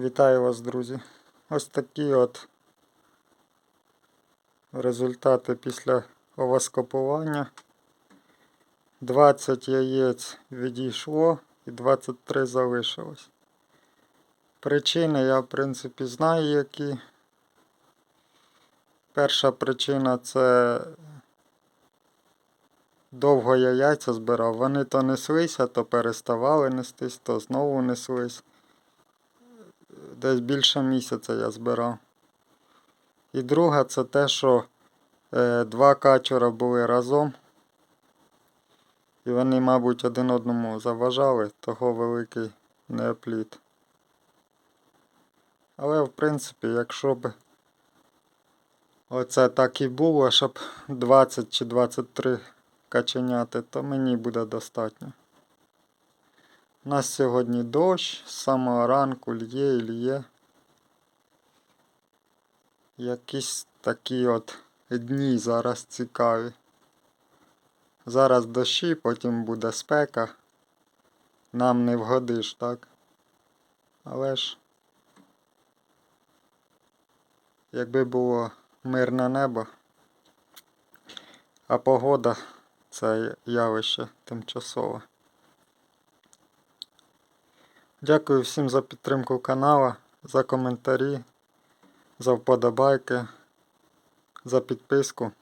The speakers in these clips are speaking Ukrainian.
Вітаю вас, друзі. Ось такі от результати після овоскопування. 20 яєць відійшло і 23 залишилось. Причини я, в принципі, знаю, які. Перша причина це довго я яйця збирав. Вони то неслися, то переставали нестись, то знову неслись. Десь більше місяця я збирав. І друга це те, що е, два качура були разом. І вони, мабуть, один одному заважали, того великий неопліт. Але, в принципі, якщо б оце так і було, щоб 20 чи 23 каченяти, то мені буде достатньо. У нас сьогодні дощ, з самого ранку лє і лє. Якісь такі от дні зараз цікаві. Зараз дощі, потім буде спека. Нам не вгодиш, так? Але ж, якби було мирне небо, а погода це явище тимчасове. Дякую всім за підтримку канала, за коментарі, за вподобайки, за підписку.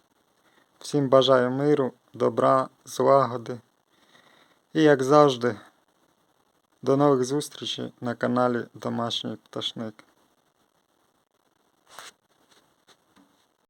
Всім бажаю миру, добра, злагоди. І як завжди, до нових зустрічей на каналі Домашній Пташник.